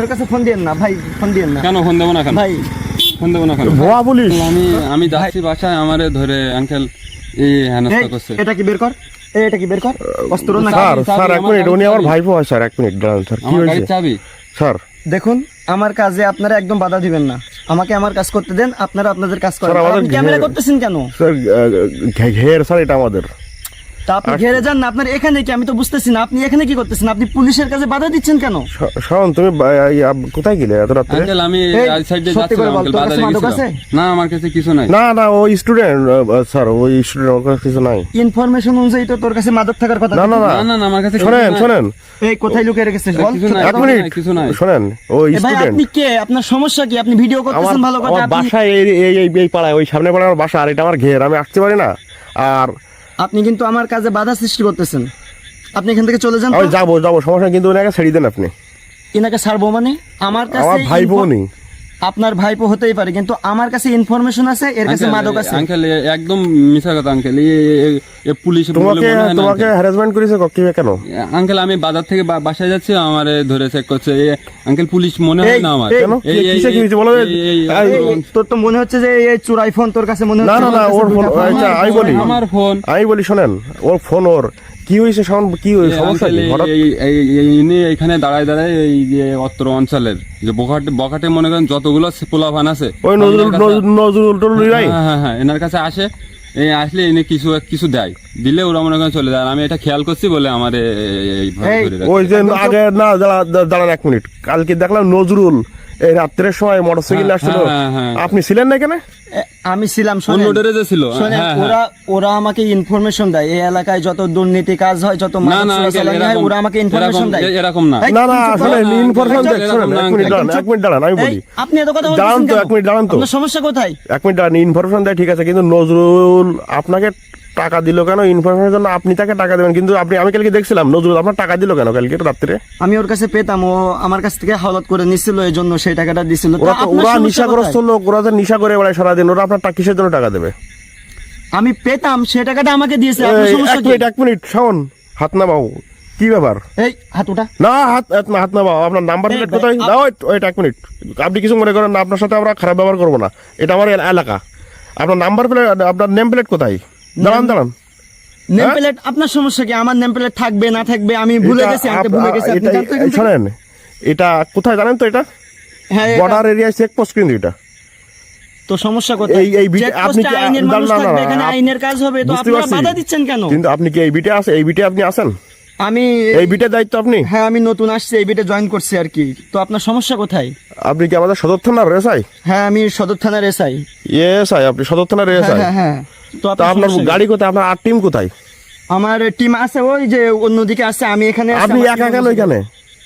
ওর কাছে ফোন দিয়েন না ভাই ফোন দিয়েন না। কেন ফোন দেবো না কেন? ভাই। ফোন দেবো না কেন? ভুয়া পুলিশ। আমি আমি যাচ্ছি বাসায় আমারে ধরে আঙ্কেল এই এই, হেনস্থা করছে। এটা কি বের কর? এটা কি বের কর? অস্ত্র না স্যার স্যার এক মিনিট উনি আমার ভাইপো হয় স্যার এক মিনিট দাঁড়ান স্যার কি হয়েছে? চাবি। স্যার। দেখুন আমার কাজে আপনারা একদম বাধা দিবেন না। আমাকে আমার কাজ করতে দেন আপনারা আপনাদের কাজ করেন। আপনি ক্যামেরা করতেছেন কেন? স্যার ঘের স্যার এটা আমাদের। তা আপনি ঘেরে যান না আপনার এখানে কি? আমি তো বুঝতেছি না আপনি এখানে কি করতেছেন? আপনি পুলিশের কাছে বাধা দিচ্ছেন কেন? তুমি কোথায় গেলে এত রাত্রে? আঙ্কেল আমি এই, এই সাইডে যাচ্ছিলাম আঙ্কেল তোর বাজারে কাছে মাদক গেছিলাম আছে? না আমার কাছে কিছু নাই। না না ওই স্টুডেন্ট স্যার ওই স্টুডেন্ট ওর কাছে কিছু নাই। ইনফরমেশন অনুযায়ী তো তোর কাছে মাদক থাকার কথা না না না। না না না আমার কাছে কিছু শোনেন এই কোথায় লুকিয়ে রেখেছিস বল? এক মিনিট কিছু নাই। শোনেন ওই স্টুডেন্ট আপনি কে? আপনার সমস্যা কি? আপনি ভিডিও করতেছেন ভালো কথা আমার এই এই এই এই পাড়ায় ওই সামনে পাড়ায় আমার বাসা আর এটা আমার ঘের আমি আসতে পারি না। আর আপনি কিন্তু আমার কাজে বাধা সৃষ্টি করতেছেন। আপনি এখান থেকে চলে যান আমি যাব যাব। সমস্যা কিন্তু ওনাকে ছেড়ে দেন আপনি। এনাকে ছাড়বো মানে? আমার কাছে আমার ভাই info- নেই। আপনার ভাইপো হতেই পারে কিন্তু আমার কাছে ইনফরমেশন আছে এর কাছে মাদক আছে। আঙ্কেল একদম মিছা কথা আঙ্কেল। এই পুলিশ তোমাকে না, তোমাকে হ্যারাসমেন্ট করেছে কীভাবে কেন? আঙ্কেল আমি বাজার থেকে বাসায় যাচ্ছি আমারে ধরে চেক করছে। এই আঙ্কেল পুলিশ মনে হয় না আমার। এই, কিসে কি হয়েছে বলো? তোর তো মনে হচ্ছে যে এই চুরাই ফোন তোর কাছে মনে হচ্ছে না না কাছে ওর ফোন আচ্ছা আমি বলি আমার ফোন আমি বলি শোনেন ওর ফোন ওর। কি হয়েছে কি হয়েছে? সমস্যা ইনি এখানে দাঁড়ায় দাঁড়ায় এই যে অত্র অঞ্চলের যে বকাটে বকাটে মনে করেন যতগুলো পোলাভান আছে ওই নজরুল হ্যাঁ হ্যাঁ হ্যাঁ এনার কাছে আসে এই আসলে এনে কিছু কিছু দেয়। দিলে ওরা মনে করেন চলে যায়। আমি এটা খেয়াল করছি বলে আমার। ওই যে আগে না দাঁড়া- দাঁড়া- দাঁড়ান এক মিনিট। কালকে দেখলাম নজরুল এই রাত্রের সময় মোটরসাইকেল হ্যাঁ, আসছিল। হ্যাঁ, হ্যাঁ। আপনি ছিলেন না এখানে? আমি ছিলাম ছিল। ওরা ওরা আমাকে ইনফরমেশন দেয়। এই এলাকায় যত দুর্নীতি কাজ হয় যত ওরা আমাকে ইনফরমেশন দেয়। এরকম না। না না আসলে ইনফরমেশন শোনেন না, এক মিনিট দাঁড়ান এক মিনিট দাঁড়ান আমি বলি। আপনি এত কথা দাঁড়ান তো, এক মিনিট দাঁড়ান তো। সমস্যা কোথায়? এক মিনিট দাঁড়ান ইনফরমেশন দেয় ঠিক আছে কিন্তু নজরুল আপনাকে টাকা দিল কেন? ইনফরমেশনের জন্য আপনি তাকে টাকা দেবেন। কিন্তু আপনি আমি কালকে দেখছিলাম নজরুল আপনার টাকা দিল কেন কালকে রাত্রে? আমি ওর কাছে পেতাম ও আমার কাছ থেকে হাওলাত করে নিছিল এই জন্য সেই টাকাটা দিছিল। ওরা নিশাগ্রস্ত? লোক ওরা তো নিশা করে বেড়ায় সারাদিন ওরা আপনার কিসের জন্য টাকা দেবে? আমি পেতাম সেই টাকাটা আমাকে দিয়েছে এক কি? মিনিট এক মিনিট শাওন হাত না বাবু কি ব্যাপার? এই হাত ওটা না হাত না হাত না বাবু আপনার নাম্বার প্লেট কোথায়? না ওয়েট এক মিনিট। আপনি কিছু মনে করেন না আপনার সাথে আমরা খারাপ ব্যবহার করব না। এটা আমার এলাকা। আপনার নাম্বার প্লেট আপনার নেম প্লেট কোথায়? দাঁড়ান দাঁড়ান। নেম হ্যাঁ? প্লেট আপনার সমস্যা কি? আমার নেম প্লেট থাকবে না থাকবে? আমি ভুলে গেছি আমি ভুলে গেছি আপনি এখান এটা কোথায় জানেন তো এটা? হ্যাঁ বর্ডার এরিয়া চেক পোস্ট কিন্তু এটা। তো সমস্যা কোথায়? এই- এই বিট- আপনি কি- আইনের মানুষ থাকবে এখানে আইনের কাজ হবে তো পারছি। বাধা দিচ্ছেন কেন? কিন্তু আপনি কি এই বিটে আছে এই বিটে আপনি আছেন? আমি এই বিটের দায়িত্ব আপনি? হ্যাঁ আমি নতুন আসছি এই বিটে জয়েন করছি আর কি। তো আপনার সমস্যা কোথায়? আপনি কি আমাদের সদর থানার রেসাই হ্যাঁ আমি সদর থানার এসআই। এসআই আপনি সদর থানার হ্যাঁ রেসাই হ্যাঁ হ্যাঁ। তো আপনার? গাড়ি কোথায়? আপনার আর টিম কোথায়? আমার টিম আছে ওই যে অন্যদিকে আছে আমি এখানে আপনি একা গেল কেন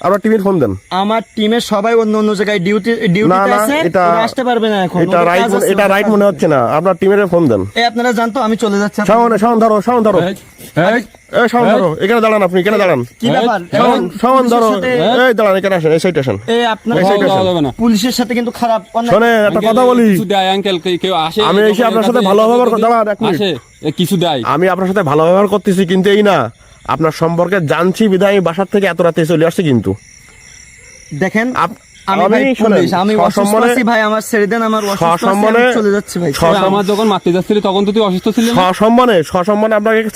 আপনার টিমের ফোন দেন। আমার টিমের সবাই অন্য অন্য জায়গায় ডিউটি ডিউটিতে আছে এটা আসতে পারবে না এখন এটা রাইট এটা রাইট মনে হচ্ছে না। আপনার টিমের ফোন দেন। এই আপনারা জানতো আমি চলে যাচ্ছি। শাওন শাওন ধরো শাওন ধরো। এই, শাওন ধরো এখানে দাঁড়ান আপনি এখানে দাঁড়ান। কি ব্যাপার? শাওন শাওন ধরো। সাথে- এই দাঁড়ান এখানে আসেন এই সাইড আসেন। এই আপনার এই side যাওয়া আসেন। যাবে না পুলিশের সাথে কিন্তু খারাপ একটা কথা বলি। কিছু আঙ্কেল কেউ আসে আমি এসে আপনার সাথে ভালো ব্যবহার দাঁড়ান, এক মিনিট। আসে কিছু দেয়। আমি আপনার সাথে ভালো ব্যবহার করতেছি কিন্তু এই না। আপনার সম্পর্কে জানছি বিধায় আমি বাসার থেকে এত রাতে চলে আসছি কিন্তু। দেখেন আপনাকে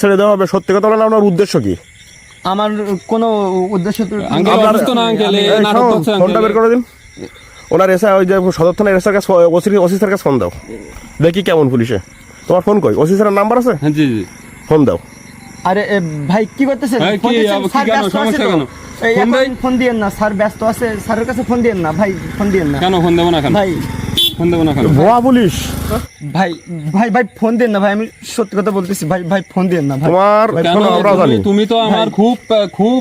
ছেড়ে দেওয়া হবে সত্যি কথা বলেন আপনার উদ্দেশ্য কি? আমার কোনো উদ্দেশ্য ফোনটা বের করে দিন। ওনার এসে ওই যে সদর থানার এসআর কাছে ওসি ওসি স্যার কাছে ফোন দাও। দেখি কেমন পুলিশে। তোমার ফোন কই? ওসি স্যারের নাম্বার আছে? হ্যাঁ জি জি। ফোন দাও। আরে ভাই কি করতেছেন? ফোন দিয়েন না স্যার ব্যস্ত আছে। স্যারের কাছে ফোন দিয়েন না ভাই ফোন দিয়েন না। কেন ফোন দেবো না ভাই। ফোন দেবো না কেন ভুয়া পুলিশ। ভাই ভাই ভাই ফোন দেন না ভাই আমি সত্যি কথা বলতেছি ভাই ভাই ফোন দেন না ভাই। তোমার তুমি তো আমার খুব খুব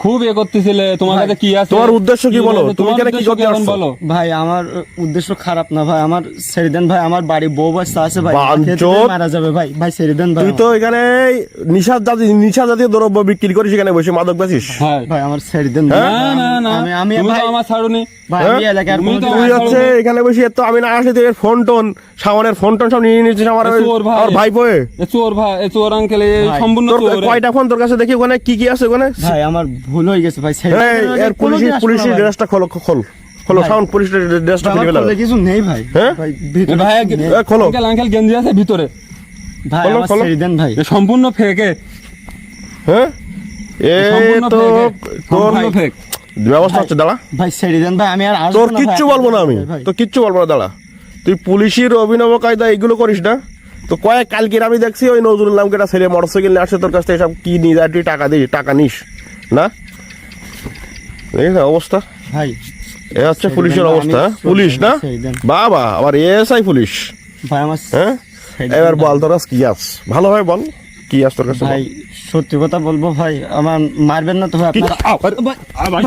খুব এ করতেছিলে তোমার কাছে কি আছে? তোমার উদ্দেশ্য কি বলো? তুমি এখানে কি করতে আসছো? বলো? ভাই আমার উদ্দেশ্য খারাপ না ভাই। আমার ছেড়ে দেন ভাই। আমার বাড়ি বউ বাচ্চা আছে ভাই। মারা যাবে ভাই। ভাই ছেড়ে দেন ভাই তুই তো এখানে নিশা জাতীয় নিশা জাতীয় দ্রব্য বিক্রি করিস এখানে বসে মাদক বেচিস। হ্যাঁ ভাই আমার ছেড়ে দেন না না না আমি আমি ভাই আমার ছাড়ুনি। ভাই এলাকার তুমি তো কোনোদিন- তুই হচ্ছে এখানে বসে এত আমি না আসলে তুই ফোন টোন সামনের ফোন টোন সব নিয়ে নিচ্ছিস আমার এ ভাই। বয়ে চোর ভাই। চোর আঙ্কেল সম্পূর্ণ তোর চোর এ। কয়টা ফোন তোর কাছে দেখি ওখানে কি কি আছে ওখানে? ভাই আমার ভুল হয়ে গেছে ভাই এর কোনোদিন পুলিশের। ড্রেসটা খোলো খোল খোলো সাউন্ড পুলিশের ড্রেসটা খুলে ফেলো। কিছু নেই ভাই। হ্যাঁ? ভাই ভিতরে খোলো। আঙ্কেল আঙ্কেল গেঞ্জি আছে ভিতরে। ভাই খোলো, আমার খোলো। ছেড়ে দেন ভাই। সম্পূর্ণ ফেকে হ্যাঁ? এ তো তোর ফেক ব্যবস্থা হচ্ছে দাঁড়া। ভাই ছেড়ে দেন ভাই আমি আর আসব তোর কিচ্ছু বলব না আমি। তো কিচ্ছু বলব না দাঁড়া। তুই পুলিশের অভিনব কায়দা এইগুলো করিস না। তো কয়েক কালকের আমি দেখছি ওই নজরুল নামকে একটা ছেলে মোটরসাইকেল নিয়ে আসছে তোর কাছ থেকে সব কি নিয়ে যায় তুই টাকা দিস টাকা নিস। না? দেখিস অবস্থা। ভাই এ হচ্ছে পুলিশের অবস্থা? পুলিশ না। বাবা আবার এসআই পুলিশ। ভাই আমার হ্যাঁ? এবার বল তোর কি আস? ভালো ভাই বল কি আস তোর কাছে ভাই সত্যি কথা বলব ভাই আমার মারবেন না তো ভাই।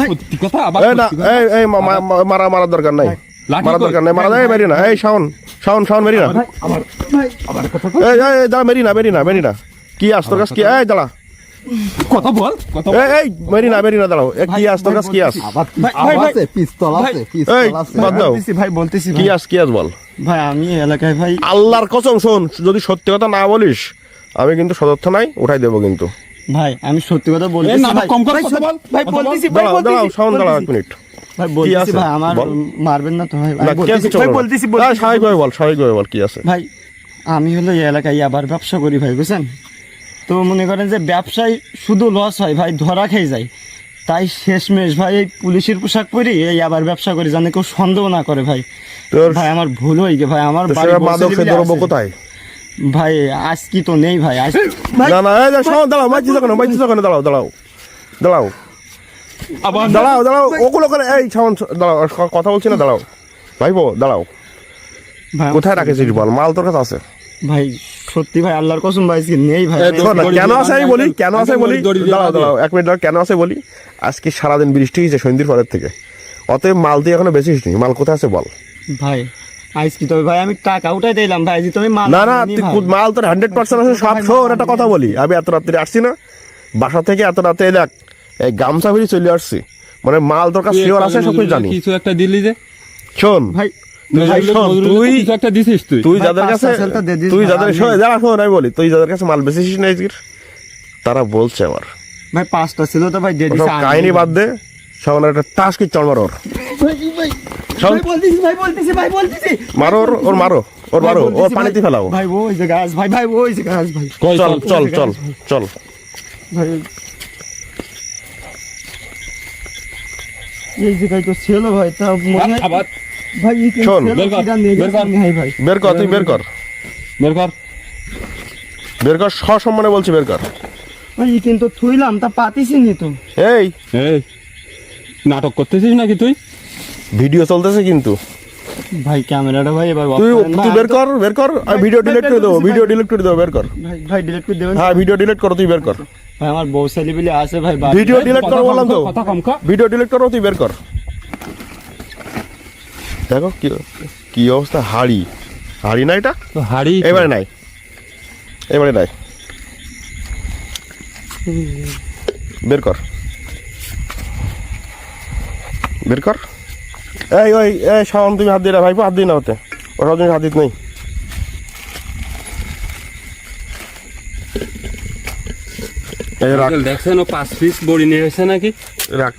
সত্যি কথা আবার এই না এই মারা মারার দরকার নাই। মারার দরকার নাই। মারা এই মেরি না এই শাওন শাওন শাওন মেরি না ভাই আবার কথা এই এই এই, দাঁড়া মেরি না মেরি না মেরি না কি আস তোর কাছে? কি এই দাঁড়া। কথা বল এই এই মেরি না মেরি না দাঁড়াও। কি আস তোর কাছে কি আস ভাই, ভাই, পিস্তল আছে পিস্তল আছে। বাদ দাও। বলতেছি ভাই বলতেছি কি আস কি আস বল। ভাই আমি এলাকায় ভাই। আল্লাহর কসম শোন যদি সত্যি কথা না বলিস আমি কিন্তু সদর থানায় উঠাই দেবো কিন্তু। ভাই আমি সত্যি কথা এই বলতেছি ভাই। কম কর কথা বল। ভাই বলতেছি ভাই দাঁড়াও দাঁড়াও বলতেছি, দাঁড়াও এক মিনিট। ভাই বলতেছি ভাই আমার মারবেন না তো ভাই। আমি কি আছে বলতেছি ভাই বলতেছি না, বলতেছি বল স্বাভাবিকভাবে বল কি আছে? ভাই আমি হলো এই এলাকায় আবার ব্যবসা করি ভাই বুঝছেন? তো মনে করেন যে ব্যবসায় শুধু লস হয় ভাই ধরা খেয়ে যায়। তাই শেষমেশ ভাই এই পুলিশের পোশাক পরি এই আবার ব্যবসা করি জানে কেউ সন্দেহ না করে ভাই। তোর ভাই আমার ভুল হয়ে গে ভাই আমার। কোথায়? ভাই আজ কি তো নেই ভাই আজ না না এই যে শাওন দাঁড়াও মাইছিস কেন মাইছিস কেন দাঁড়াও দাঁড়াও দাঁড়াও। আবার দাঁড়াও দাঁড়াও ওগুলো করে এই শাওন দাঁড়াও কথা বলছি না দাঁড়াও। ভাইবো দাঁড়াও। ভাই কোথায় রাখেছিস বল? মাল তোর কাছে আছে। ভাই সত্যি ভাই আল্লাহর কসম ভাই নেই ভাই। কেন আছে আমি বলি? কেন আছে বলি দাঁড়াও দাঁড়াও এক মিনিট কেন আছে বলি? আজকে সারাদিন বৃষ্টি হয়েছে সন্ধ্যের পরের থেকে। অতএব মাল তুই এখনও বেশিস নি। মাল কোথায় আছে বল। ভাই আজ তবে? ভাই আমি টাকা উঠাই দিলাম ভাই তুমি মাল না না তুই মাল তোর হান্ড্রেড পার্সেন্ট আছে সব শোন একটা কথা বলি। আমি এত রাত্রে আসছি না বাসা থেকে এত রাতে দেখ এই গামছা ফিরে চলে আসছি। মানে মাল তোর কাছে শিওর আছে সব কিছু জানি কিছু একটা দিলি যে। শোন। ভাই তুই যাদের কাছে তুই যাদের যারা বলি তুই যাদের কাছে মাল না তারা বলছে আমার ভাই পাঁচটা ছিল তো ভাই কাহিনী বাদ দে সামনে একটা টাস কি চড় মারো ওর মারো ওর ওর মারো ওর মারো ভাই, ওর পানিতে ভাই। ফেলাও। ভাই ওই যে গাছ ভাই ভাই ওই যে গাছ ভাই। চল চল চল চল ভাই এই জায়গায় তো ছিল ভাই তা মনে আবার ভাই শোন, বের কর, কিরা নিয়ে বের গেছে, কর। নেই ভাই। বের কর তুই বের কর। বের কর। বের কর সসম্মানে বলছি বের কর। ভাই থুইলাম তা পাতিছি নি তো? এই। এই নাটক করতেছিস নাকি তুই? ভিডিও চলতেছে কিন্তু। ভাই ক্যামেরাটা ভাই এবার তুই তুই বের কর বের কর আমি ভিডিও ডিলিট করে দেবো ভিডিও। ডিলিট করে দেবো বের কর। ভাই ভাই ডিলিট করে দেবেন? হ্যাঁ ভিডিও ডিলিট করো তুই বের কর। ভাই আমার বউ আছে ভাই ভিডিও ডিলিট করো বললাম তো। কথা কম কর ভিডিও ডিলিট করো তুই বের কর। দেখো কি কি অবস্থা? হাড়ি। হাড়ি না এটা? তো হাড়ি এবারে নাই। এবারে নাই। বের কর। বের কর। এই ওই এই শাওন তুমি হাত দিয়ে না ভাইপো হাত দিয়ে না হতে ও সব জিনিস হাত দিতে নেই। দেখছেন ও পাঁচ পিস বড়ি নিয়ে এসেছে নাকি? রাখ।